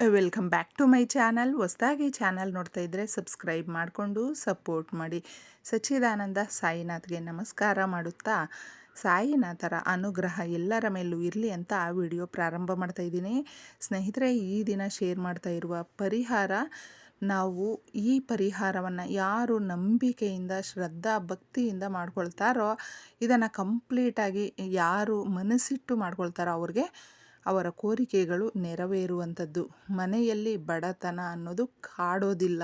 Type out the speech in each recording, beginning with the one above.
Welcome back to my channel. ಹೊಸದಾಗಿ channel ನೋಡ್ತಾ ಇದ್ದರೆ ಸಬ್ಸ್ಕ್ರೈಬ್ ಮಾಡಿಕೊಂಡು ಸಪೋರ್ಟ್ ಮಾಡಿ. ಸಚ್ಚಿದಾನಂದ ಸಾಯಿನಾಥ್ಗೆ ನಮಸ್ಕಾರ ಮಾಡುತ್ತಾ? ಸಾಯಿನಾಥರ ಅನುಗ್ರಹ ಎಲ್ಲರ ಮೇಲೂ ಇರಲಿ ಅಂತ ಆ ವಿಡಿಯೋ ಪ್ರಾರಂಭ ಮಾಡ್ತಾ ಇದ್ದೀನಿ. ಸ್ನೇಹಿತರೆ, ಈ ದಿನ ಶೇರ್ ಮಾಡ್ತಾ ಇರುವ ಪರಿಹಾರ, ನಾವು ಈ ಪರಿಹಾರವನ್ನು ಯಾರು ನಂಬಿಕೆಯಿಂದ, ಶ್ರದ್ಧಾ ಭಕ್ತಿಯಿಂದ ಮಾಡ್ಕೊಳ್ತಾರೋ, ಇದನ್ನು ಕಂಪ್ಲೀಟಾಗಿ ಯಾರು ಮನಸ್ಸಿಟ್ಟು ಮಾಡ್ಕೊಳ್ತಾರೋ ಅವ್ರಿಗೆ ಅವರ ಕೋರಿಕೆಗಳು ನೆರವೇರುವಂಥದ್ದು. ಮನೆಯಲ್ಲಿ ಬಡತನ ಅನ್ನೋದು ಕಾಡೋದಿಲ್ಲ.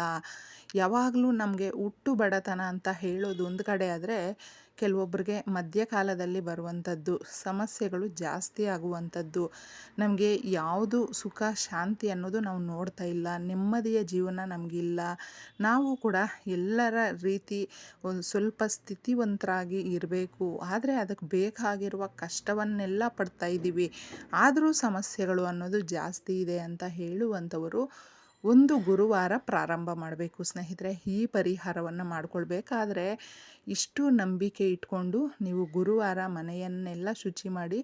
ಯಾವಾಗಲೂ ನಮಗೆ ಹುಟ್ಟು ಬಡತನ ಅಂತ ಹೇಳೋದು ಒಂದು ಕಡೆ ಆದರೆ ಕೆಲವೊಬ್ಬರಿಗೆ ಮಧ್ಯಕಾಲದಲ್ಲಿ ಬರುವಂಥದ್ದು, ಸಮಸ್ಯೆಗಳು ಜಾಸ್ತಿ ಆಗುವಂಥದ್ದು, ನಮಗೆ ಯಾವುದು ಸುಖ, ಶಾಂತಿ ಅನ್ನೋದು ನಾವು ನೋಡ್ತಾ ಇಲ್ಲ, ನೆಮ್ಮದಿಯ ಜೀವನ ನಮಗಿಲ್ಲ, ನಾವು ಕೂಡ ಎಲ್ಲರ ರೀತಿ ಒಂದು ಸ್ವಲ್ಪ ಸ್ಥಿತಿವಂತರಾಗಿ ಇರಬೇಕು, ಆದರೆ ಅದಕ್ಕೆ ಬೇಕಾಗಿರುವ ಕಷ್ಟವನ್ನೆಲ್ಲ ಪಡ್ತಾ ಇದ್ದೀವಿ ಆದರೂ ಸಮಸ್ಯೆಗಳು ಅನ್ನೋದು ಜಾಸ್ತಿ ಇದೆ ಅಂತ ಹೇಳುವಂಥವರು ಒಂದು ಗುರುವಾರ ಪ್ರಾರಂಭ ಮಾಡಬೇಕು ಸ್ನೇಹಿತರೆ. ಈ ಪರಿಹಾರವನ್ನು ಮಾಡ್ಕೊಳ್ಬೇಕಾದ್ರೆ ಇಷ್ಟು ನಂಬಿಕೆ ಇಟ್ಕೊಂಡು ನೀವು ಗುರುವಾರ ಮನೆಯನ್ನೆಲ್ಲ ಶುಚಿ ಮಾಡಿ,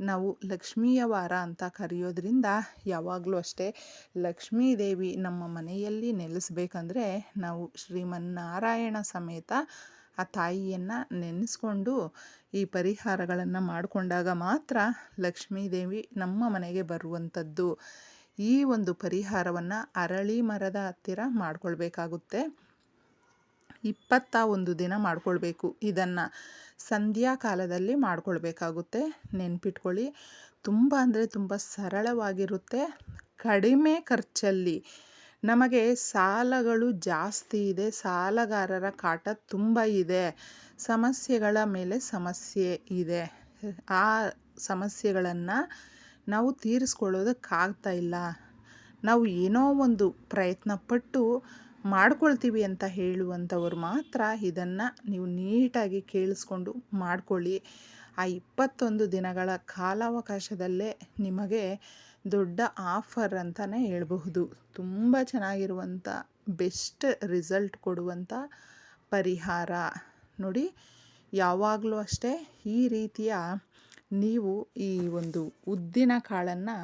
ನಾವು ಲಕ್ಷ್ಮೀಯ ವಾರ ಅಂತ ಕರೆಯೋದ್ರಿಂದ ಯಾವಾಗಲೂ ಅಷ್ಟೇ ಲಕ್ಷ್ಮೀ ದೇವಿ ನಮ್ಮ ಮನೆಯಲ್ಲಿ ನೆಲೆಸ್ಬೇಕಂದ್ರೆ ನಾವು ಶ್ರೀಮನ್ನಾರಾಯಣ ಸಮೇತ ಆ ತಾಯಿಯನ್ನು ನೆನೆಸ್ಕೊಂಡು ಈ ಪರಿಹಾರಗಳನ್ನು ಮಾಡಿಕೊಂಡಾಗ ಮಾತ್ರ ಲಕ್ಷ್ಮೀ ದೇವಿ ನಮ್ಮ ಮನೆಗೆ ಬರುವಂಥದ್ದು. ಈ ಒಂದು ಪರಿಹಾರವನ್ನು ಅರಳಿ ಮರದ ಹತ್ತಿರ ಮಾಡ್ಕೊಳ್ಬೇಕಾಗುತ್ತೆ. ಇಪ್ಪತ್ತ ಒಂದು ದಿನ ಮಾಡ್ಕೊಳ್ಬೇಕು. ಇದನ್ನು ಸಂಧ್ಯಾ ಕಾಲದಲ್ಲಿ ಮಾಡ್ಕೊಳ್ಬೇಕಾಗುತ್ತೆ. ನೆನ್ಪಿಟ್ಕೊಳ್ಳಿ. ತುಂಬ ಅಂದರೆ ತುಂಬ ಸರಳವಾಗಿರುತ್ತೆ. ಕಡಿಮೆ ಖರ್ಚಲ್ಲಿ ನಮಗೆ ಸಾಲಗಳು ಜಾಸ್ತಿ ಇದೆ. ಸಾಲಗಾರರ ಕಾಟ ತುಂಬ ಇದೆ. ಸಮಸ್ಯೆಗಳ ಮೇಲೆ ಸಮಸ್ಯೆ ಇದೆ. ಆ ಸಮಸ್ಯೆಗಳನ್ನು ನಾವು ತೀರಿಸ್ಕೊಳ್ಳೋದಕ್ಕಾಗ್ತಾ ಇಲ್ಲ. ನಾವು ಏನೋ ಒಂದು ಪ್ರಯತ್ನ ಪಟ್ಟು ಮಾಡ್ಕೊಳ್ತೀವಿ ಅಂತ ಹೇಳುವಂಥವ್ರು ಮಾತ್ರ ಇದನ್ನು ನೀವು ನೀಟಾಗಿ ಕೇಳಿಸ್ಕೊಂಡು ಮಾಡ್ಕೊಳ್ಳಿ. ಆ ಇಪ್ಪತ್ತೊಂದು ದಿನಗಳ ಕಾಲಾವಕಾಶದಲ್ಲೇ ನಿಮಗೆ ದೊಡ್ಡ ಆಫರ್ ಅಂತಲೇ ಹೇಳಬಹುದು. ತುಂಬ ಚೆನ್ನಾಗಿರುವಂಥ, ಬೆಸ್ಟ್ ರಿಸಲ್ಟ್ ಕೊಡುವಂಥ ಪರಿಹಾರ. ನೋಡಿ, ಯಾವಾಗಲೂ ಅಷ್ಟೇ ಈ ರೀತಿಯ ನೀವು ಈ ಒಂದು ಉದ್ದಿನ ಕಾಳನ್ನು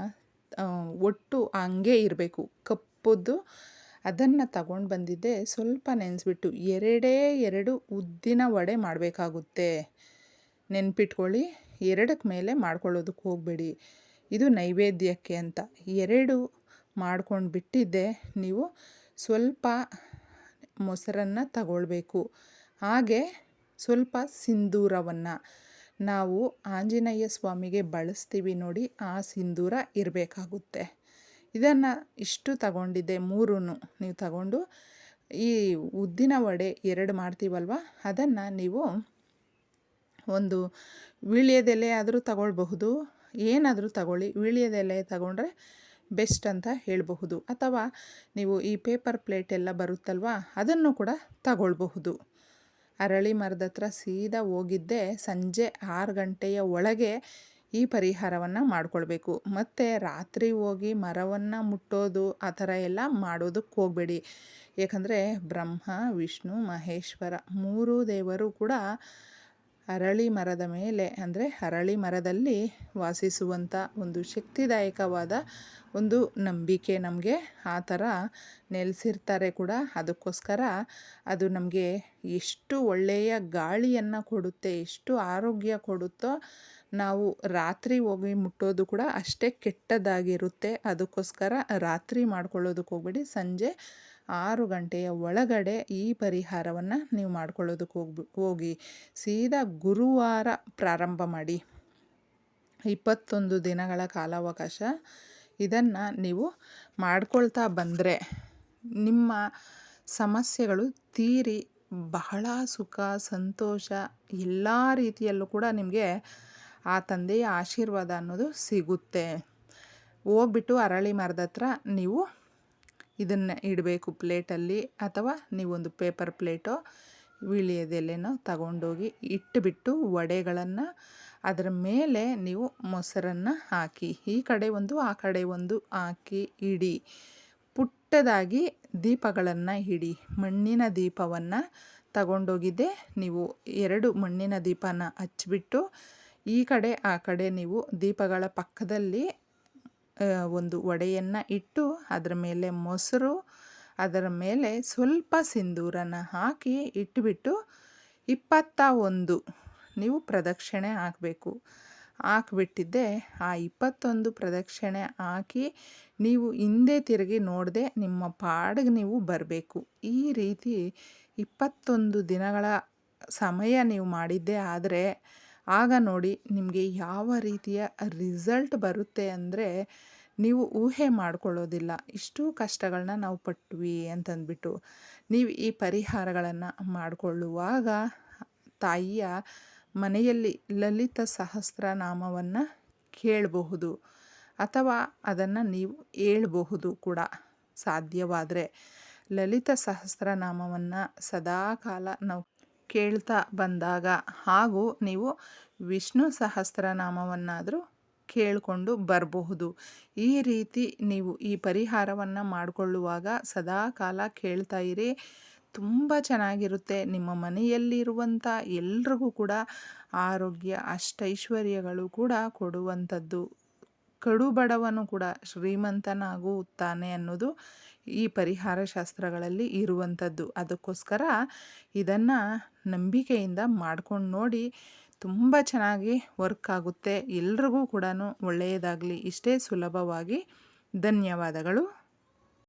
ಒಟ್ಟು ಹಂಗೆ ಇರಬೇಕು. ಕಪ್ಪದ್ದು ಅದನ್ನು ತಗೊಂಡು ಬಂದಿದ್ದೆ ಸ್ವಲ್ಪ ನೆನೆಸ್ಬಿಟ್ಟು ಎರಡೇ ಎರಡು ಉದ್ದಿನ ವಡೆ ಮಾಡಬೇಕಾಗುತ್ತೆ. ನೆನ್ಪಿಟ್ಕೊಳ್ಳಿ ಎರಡಕ್ಕೆ ಮೇಲೆ ಮಾಡ್ಕೊಳ್ಳೋದಕ್ಕೆ ಹೋಗಬೇಡಿ. ಇದು ನೈವೇದ್ಯಕ್ಕೆ ಅಂತ. ಎರಡು ಮಾಡ್ಕೊಂಡು ಬಿಟ್ಟಿದ್ದೆ. ನೀವು ಸ್ವಲ್ಪ ಮೊಸರನ್ನು ತಗೊಳ್ಬೇಕು. ಹಾಗೆ ಸ್ವಲ್ಪ ಸಿಂಧೂರವನ್ನು. ನಾವು ಆಂಜನೇಯ ಸ್ವಾಮಿಗೆ ಬಳಸ್ತೀವಿ ನೋಡಿ ಆ ಸಿಂಧೂರ ಇರಬೇಕಾಗುತ್ತೆ. ಇದನ್ನು ಇಷ್ಟು ತಗೊಂಡಿದ್ದೆ ಮೂರೂ ನೀವು ತಗೊಂಡು. ಈ ಉದ್ದಿನ ವಡೆ ಎರಡು ಮಾಡ್ತೀವಲ್ವ? ಅದನ್ನು ನೀವು ಒಂದು ವೀಳ್ಯದೆಲೆ ಆದರೂ ತಗೊಳ್ಬಹುದು, ಏನಾದರೂ ತಗೊಳ್ಳಿ. ವೀಳ್ಯದೆಲೆ ತಗೊಂಡ್ರೆ ಬೆಸ್ಟ್ ಅಂತ ಹೇಳಬಹುದು. ಅಥವಾ ನೀವು ಈ ಪೇಪರ್ ಪ್ಲೇಟ್ ಎಲ್ಲ ಬರುತ್ತಲ್ವ, ಅದನ್ನು ಕೂಡ ತಗೊಳ್ಬಹುದು. ಅರಳಿ ಮರದ ಹತ್ರ ಸೀದಾ ಹೋಗಿದ್ದೆ ಸಂಜೆ ಆರು ಗಂಟೆಯ ಒಳಗೆ ಈ ಪರಿಹಾರವನ್ನು ಮಾಡಿಕೊಳ್ಬೇಕು. ಮತ್ತು ರಾತ್ರಿ ಹೋಗಿ ಮರವನ್ನು ಮುಟ್ಟೋದು, ಆ ಥರ ಎಲ್ಲ ಮಾಡೋದಕ್ಕೆ ಹೋಗಬೇಡಿ. ಏಕೆಂದರೆ ಬ್ರಹ್ಮ, ವಿಷ್ಣು, ಮಹೇಶ್ವರ ಮೂರೂ ದೇವರು ಕೂಡ ಅರಳಿ ಮರದ ಮೇಲೆ, ಅಂದರೆ ಅರಳಿ ಮರದಲ್ಲಿ ವಾಸಿಸುವಂಥ ಒಂದು ಶಕ್ತಿದಾಯಕವಾದ ಒಂದು ನಂಬಿಕೆ ನಮಗೆ ಆ ಥರ ನೆಲೆಸಿರ್ತಾರೆ ಕೂಡ. ಅದಕ್ಕೋಸ್ಕರ ಅದು ನಮಗೆ ಎಷ್ಟು ಒಳ್ಳೆಯ ಗಾಳಿಯನ್ನು ಕೊಡುತ್ತೆ, ಎಷ್ಟು ಆರೋಗ್ಯ ಕೊಡುತ್ತೋ ನಾವು ರಾತ್ರಿ ಹೋಗಿ ಮುಟ್ಟೋದು ಕೂಡ ಅಷ್ಟೇ ಕೆಟ್ಟದಾಗಿರುತ್ತೆ. ಅದಕ್ಕೋಸ್ಕರ ರಾತ್ರಿ ಮಾಡ್ಕೊಳ್ಳೋದಕ್ಕೆ ಹೋಗ್ಬೇಡಿ ಸಂಜೆ ಆರು ಗಂಟೆಯ ಒಳಗಡೆ ಈ ಪರಿಹಾರವನ್ನು ನೀವು ಮಾಡ್ಕೊಳ್ಳೋದಕ್ಕೆ ಹೋಗ್ಬಿ, ಹೋಗಿ ಸೀದಾ ಗುರುವಾರ ಪ್ರಾರಂಭ ಮಾಡಿ. ಇಪ್ಪತ್ತೊಂದು ದಿನಗಳ ಕಾಲಾವಕಾಶ ಇದನ್ನು ನೀವು ಮಾಡ್ಕೊಳ್ತಾ ಬಂದರೆ ನಿಮ್ಮ ಸಮಸ್ಯೆಗಳು ತೀರಿ. ಬಹಳ ಸುಖ, ಸಂತೋಷ ಎಲ್ಲ ರೀತಿಯಲ್ಲೂ ಕೂಡ ನಿಮಗೆ ಆ ತಂದೆಯ ಆಶೀರ್ವಾದ ಅನ್ನೋದು ಸಿಗುತ್ತೆ. ಹೋಗ್ಬಿಟ್ಟು ಅರಳಿ ಮರದ ಹತ್ರ ನೀವು ಇದನ್ನು ಇಡಬೇಕು ಪ್ಲೇಟಲ್ಲಿ ಅಥವಾ ನೀವೊಂದು ಪೇಪರ್ ಪ್ಲೇಟೋ ವಿಳಿಯದೆಲೆನೋ ತಗೊಂಡೋಗಿ ಇಟ್ಟುಬಿಟ್ಟು ವಡೆಗಳನ್ನು ಅದರ ಮೇಲೆ ನೀವು ಮೊಸರನ್ನು ಹಾಕಿ. ಈ ಕಡೆ ಒಂದು, ಆ ಕಡೆ ಒಂದು ಹಾಕಿ ಇಡಿ. ಪುಟ್ಟದಾಗಿ ದೀಪಗಳನ್ನು ಇಡಿ. ಮಣ್ಣಿನ ದೀಪವನ್ನು ತಗೊಂಡೋಗಿದ್ದೆ ನೀವು ಎರಡು ಮಣ್ಣಿನ ದೀಪನ ಹಚ್ಚಿಬಿಟ್ಟು ಈ ಕಡೆ, ಆ ಕಡೆ ನೀವು ದೀಪಗಳ ಪಕ್ಕದಲ್ಲಿ ಒಂದು ಒಡೆಯನ್ನು ಇಟ್ಟು ಅದರ ಮೇಲೆ ಮೊಸರು, ಅದರ ಮೇಲೆ ಸ್ವಲ್ಪ ಸಿಂಧೂರನ ಹಾಕಿ ಇಟ್ಬಿಟ್ಟು ಇಪ್ಪತ್ತ ಒಂದು ನೀವು ಪ್ರದಕ್ಷಿಣೆ ಹಾಕಬೇಕು. ಹಾಕ್ಬಿಟ್ಟಿದ್ದೆ, ಆ ಇಪ್ಪತ್ತೊಂದು ಪ್ರದಕ್ಷಿಣೆ ಹಾಕಿ ನೀವು ಹಿಂದೆ ತಿರುಗಿ ನೋಡದೆ ನಿಮ್ಮ ಪಾಡಿಗೆ ನೀವು ಬರಬೇಕು. ಈ ರೀತಿ ಇಪ್ಪತ್ತೊಂದು ದಿನಗಳ ಸಮಯ ನೀವು ಮಾಡಿದ್ದೆ, ಆದರೆ ಆಗ ನೋಡಿ ನಿಮಗೆ ಯಾವ ರೀತಿಯ ರಿಸಲ್ಟ್ ಬರುತ್ತೆ ಅಂದರೆ ನೀವು ಊಹೆ ಮಾಡ್ಕೊಳ್ಳೋದಿಲ್ಲ. ಇಷ್ಟು ಕಷ್ಟಗಳನ್ನ ನಾವು ಪಟ್ವಿ ಅಂತಂದ್ಬಿಟ್ಟು. ನೀವು ಈ ಪರಿಹಾರಗಳನ್ನು ಮಾಡಿಕೊಳ್ಳುವಾಗ ತಾಯಿಯ ಮನೆಯಲ್ಲಿ ಲಲಿತ ಸಹಸ್ರನಾಮವನ್ನು ಕೇಳಬಹುದು. ಅಥವಾ ಅದನ್ನು ನೀವು ಹೇಳಬಹುದು ಕೂಡ ಸಾಧ್ಯವಾದರೆ. ಲಲಿತ ಸಹಸ್ರನಾಮವನ್ನು ಸದಾಕಾಲ ನಾವು ಕೇಳ್ತಾ ಬಂದಾಗ ಹಾಗೂ ನೀವು ವಿಷ್ಣು ಸಹಸ್ರನಾಮವನ್ನಾದರೂ ಕೇಳಿಕೊಂಡು ಬರಬಹುದು. ಈ ರೀತಿ ನೀವು ಈ ಪರಿಹಾರವನ್ನು ಮಾಡಿಕೊಳ್ಳುವಾಗ ಸದಾಕಾಲ ಕೇಳ್ತಾ ಇರಿ. ತುಂಬ ಚೆನ್ನಾಗಿರುತ್ತೆ. ನಿಮ್ಮ ಮನೆಯಲ್ಲಿರುವಂಥ ಎಲ್ರಿಗೂ ಕೂಡ ಆರೋಗ್ಯ, ಅಷ್ಟೈಶ್ವರ್ಯಗಳು ಕೂಡ ಕೊಡುವಂಥದ್ದು. ಕಡು ಬಡವನು ಕೂಡ ಶ್ರೀಮಂತನಾಗುತ್ತಾನೆ ಅನ್ನೋದು ಈ ಪರಿಹಾರ ಶಾಸ್ತ್ರಗಳಲ್ಲಿ ಇರುವಂಥದ್ದು. ಅದಕ್ಕೋಸ್ಕರ ಇದನ್ನು ನಂಬಿಕೆಯಿಂದ ಮಾಡ್ಕೊಂಡು ನೋಡಿ ತುಂಬ ಚೆನ್ನಾಗಿ ವರ್ಕ್ ಆಗುತ್ತೆ. ಎಲ್ರಿಗೂ ಕೂಡ ಒಳ್ಳೆಯದಾಗಲಿ. ಇಷ್ಟೇ ಸುಲಭವಾಗಿ. ಧನ್ಯವಾದಗಳು.